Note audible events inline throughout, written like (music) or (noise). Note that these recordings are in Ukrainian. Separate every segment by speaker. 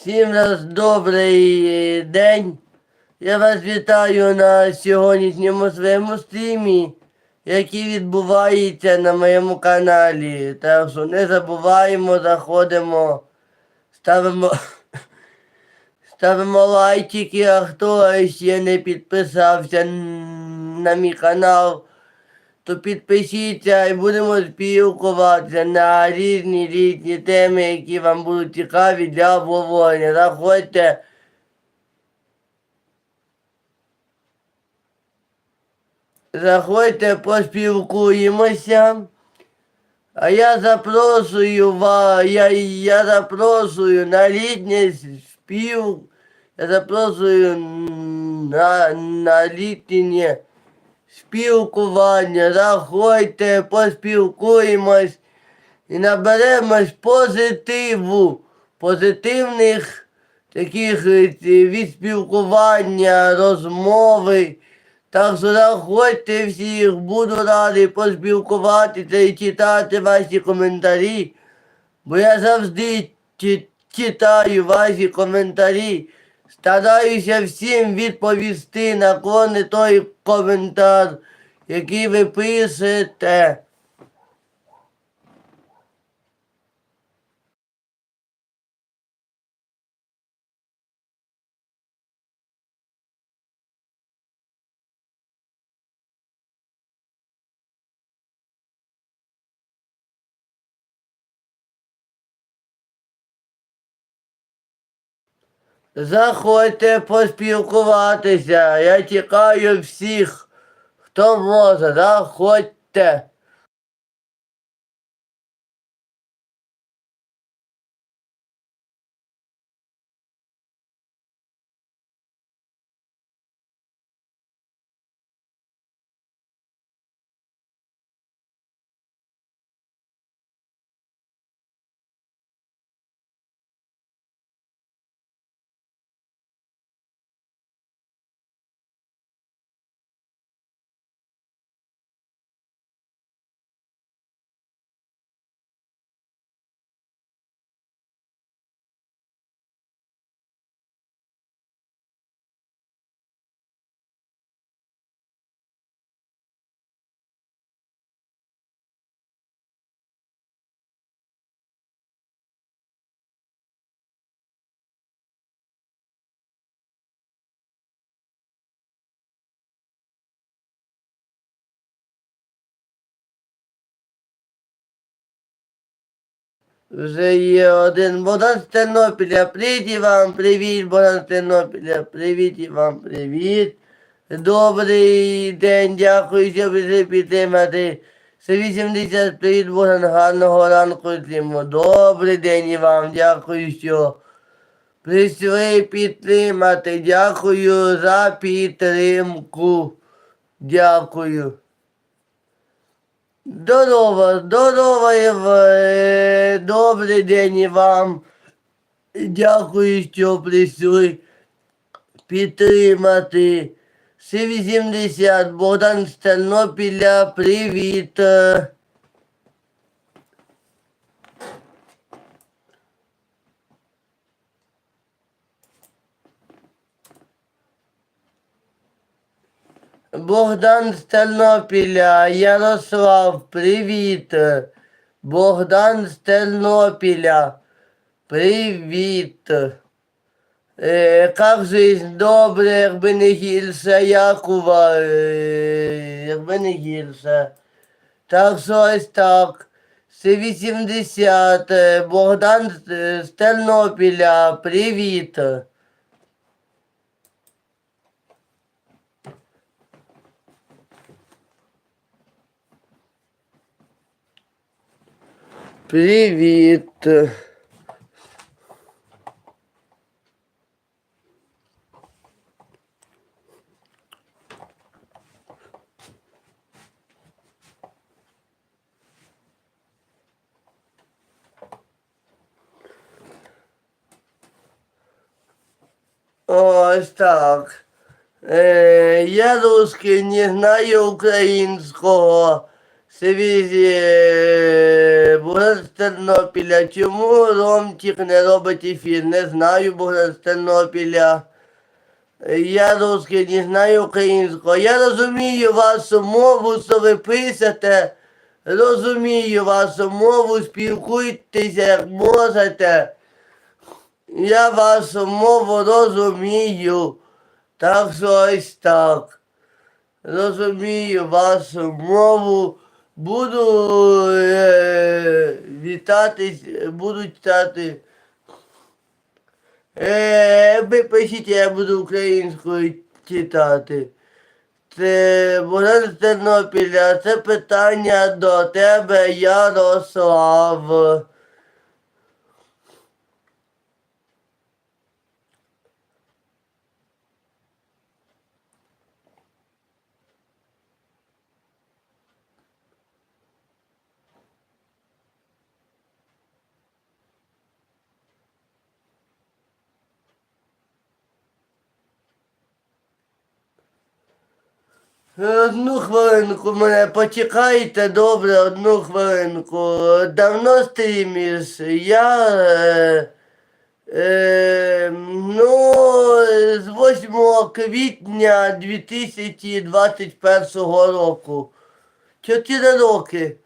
Speaker 1: Всім раз добрий день. Я вас вітаю на сьогоднішньому своєму стрімі, який відбувається на моєму каналі. Так що не забуваємо, заходимо, ставимо, (laughs) ставимо лайчики, а хто ще не підписався на мій канал, то підпишіться і будемо спілкуватися на різні різні теми, які вам будуть цікаві для обговорення. Заходьте. Заходьте, поспілкуємося. А я запрошую вас, я, я запрошую на літнє спів, я запрошую на, на літнє спілкування. Заходьте, поспілкуємось і наберемось позитиву, позитивних таких е, від спілкування, розмови. Так що заходьте всіх, буду радий поспілкуватися і читати ваші коментарі, бо я завжди читаю ваші коментарі. Стараюся всім відповісти на кожен той коментар, який ви пишете. Заходьте поспілкуватися. Я чекаю всіх, хто може, заходьте. Вже є один Богдан з Тернопіля. Привіт вам, привіт, Богдан з Тернопіля. Привіт і вам, привіт. Добрий день, дякую, що ви підтримати. Це 80 привіт, Богдан, гарного ранку всім. Добрий день і вам, дякую, що прийшли підтримати. Дякую за підтримку. Дякую. Здорово, здорово, в- добрий день і вам. Дякую, що прийшли підтримати. С-80, Богдан з Тернопіля, привіт. Богдан з Тернопіля, Ярослав, привіт. Богдан з Тернопіля, привіт. Е, как жизнь добре, якби не гірше, Якова, е, якби не гірше. Так що ось так. Це 80, е, Богдан з, е, Тернопіля, привіт. Привіт. Ось так. Е, я русский, не знаю українського. Севізі е, Богдан з. Чому Ромчик не робить ефір? Не знаю Богдан з Тернопіля. Я русский, не знаю українського. Я розумію вашу мову, що ви пишете. Розумію вашу мову, спілкуйтеся як можете. Я вашу мову розумію. Так що ось так. Розумію вашу мову. Буду е, вітатись, буду читати. Е, ви пишіть, я буду українською читати. Це Богдан Тернопіля, це питання до тебе, Ярослав. Одну хвилинку мене почекайте, добре, одну хвилинку. Давно стріміш? Я. Е, е, ну, з 8 квітня 2021 року. Чотири роки.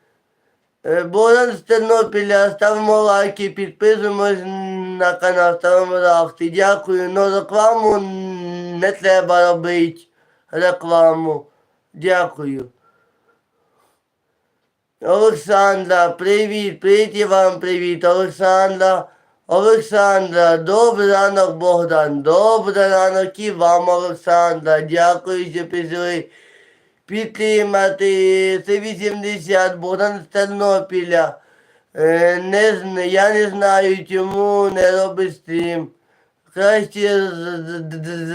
Speaker 1: Е, Богдан з Тернопіля, ставимо лайки, підписуємось на канал, ставимо лайки. Дякую. Ну рекламу не треба робити. Рекламу. Дякую. Олександра, привіт, привіт вам привіт, Олександра. Олександра, добрий ранок, Богдан. Добрий ранок і вам, Олександра. Дякую, що пішли підтримати. Це 80, Богдан з Тернопіля. Е, не, я не знаю, чому не робить стрім. Краще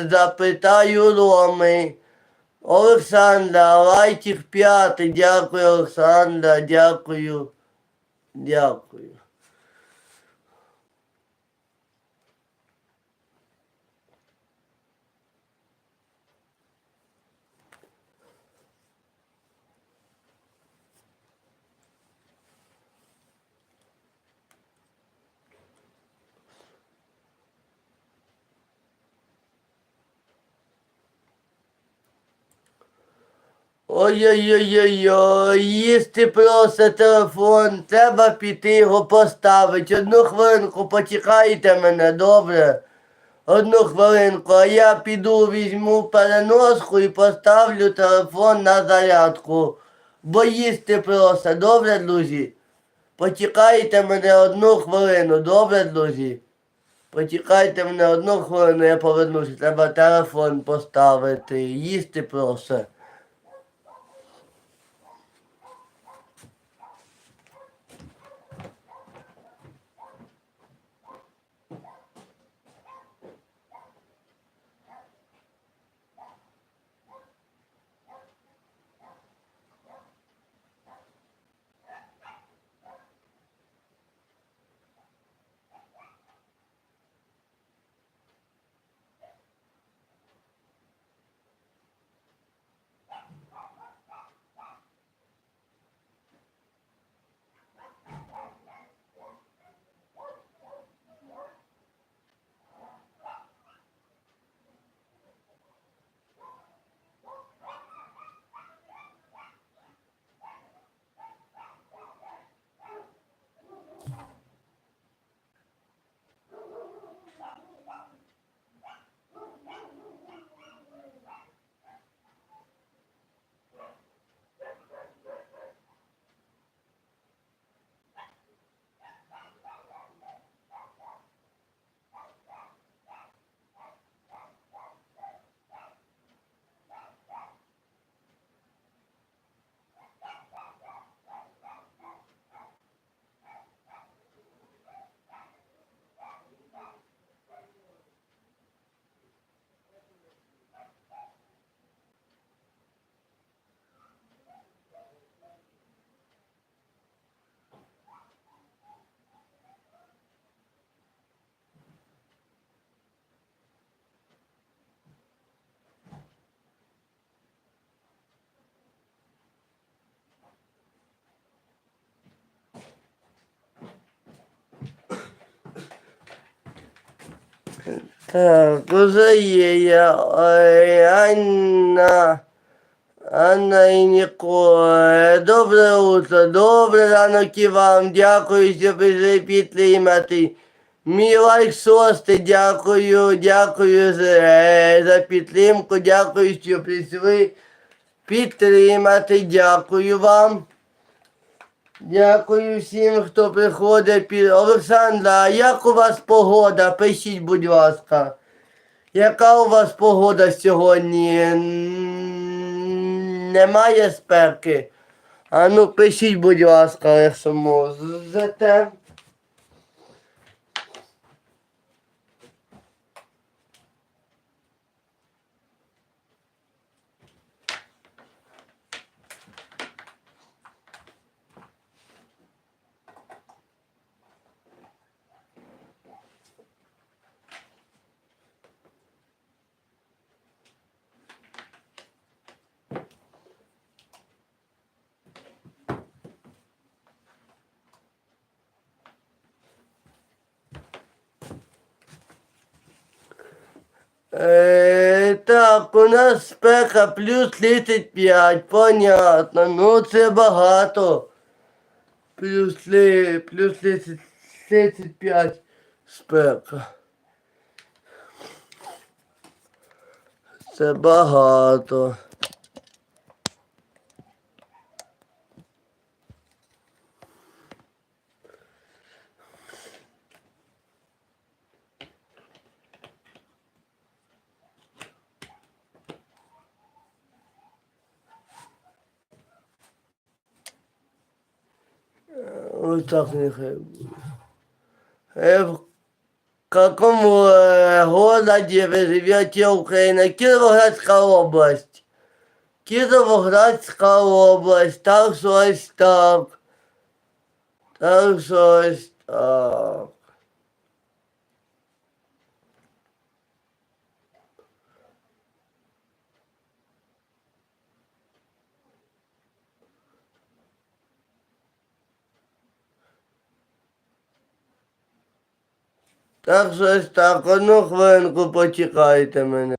Speaker 1: запитаю Роми. Олександра, лайтик п'ятий. Дякую, Олександра, дякую. Дякую. Ой-ой-ой-ой, їсти просто телефон, треба піти його поставити. Одну хвилинку почекайте мене, добре? Одну хвилинку, а я піду візьму переноску і поставлю телефон на зарядку. Бо їсти просто, добре, друзі? Почекайте мене одну хвилину, добре, друзі? Почекайте мене одну хвилину, я повернуся. Треба телефон поставити. Їсти просто. Ой, Анна. Анна і Нікола. Добре утро, добре ранок і вам. Дякую, що прийшли підтримати. Мій лайк шостий, дякую, дякую за, за підтримку, дякую, що прийшли підтримати. Дякую вам. Дякую всім, хто приходить. під- Олександра, як у вас погода? Пишіть, будь ласка. Яка у вас погода сьогодні? Немає спеки. А ну пишіть, будь ласка, якщо можете. Е, так, у нас спека плюс 35, понятно. Ну це багато. Плюс, плюс 30, 35 спека. Це багато. Вот так нехай будет. Э, в каком э, городе вы живете, Украина? Кировоградская область. Кировоградская область. Так що ось так. Так що ось так. Так що ось так, одну хвилинку почекайте мене.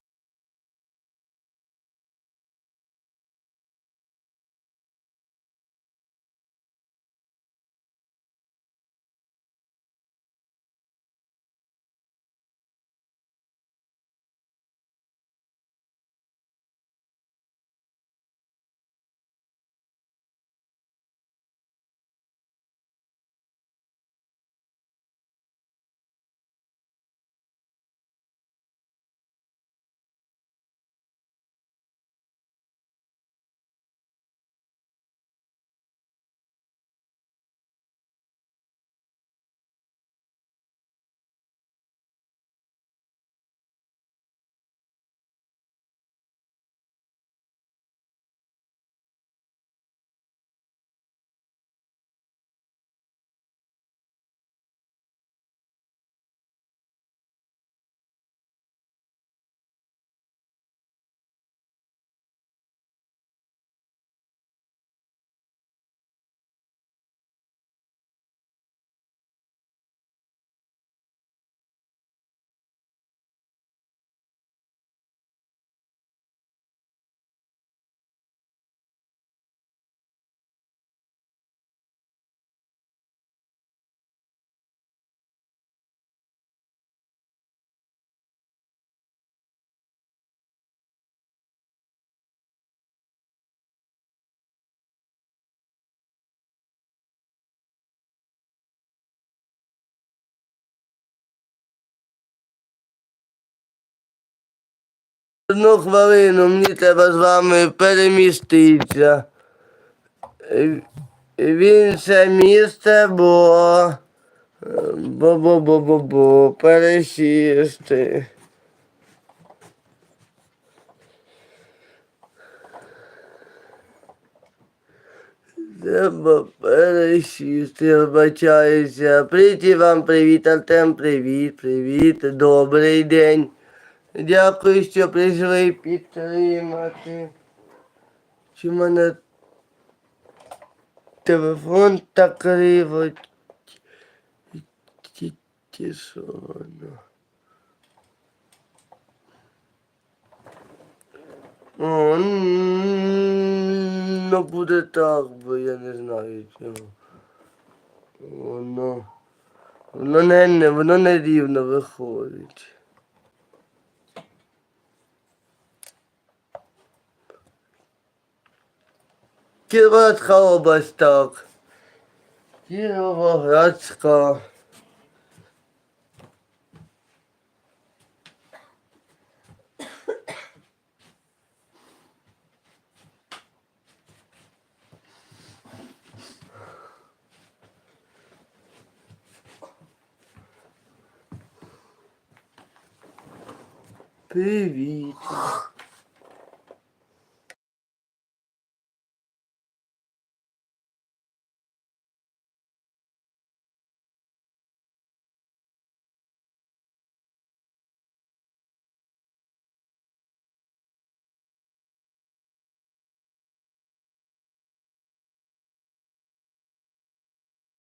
Speaker 1: Одну хвилину, мені треба з вами переміститися. Е, В інше місце, бо. Бо бо бо бо бо пересісти. Треба пересісти, вибачаюся. Привіт вам, привіт, Артем, привіт, привіт, добрий день. Дякую, що прийшли підтримати. Чи в мене телефон так криво тішоно. О, ну буде так, бо я не знаю чого. Воно, воно не, воно не рівно виходить. Кіровоградська область, так. Кіровоградська. Привіт.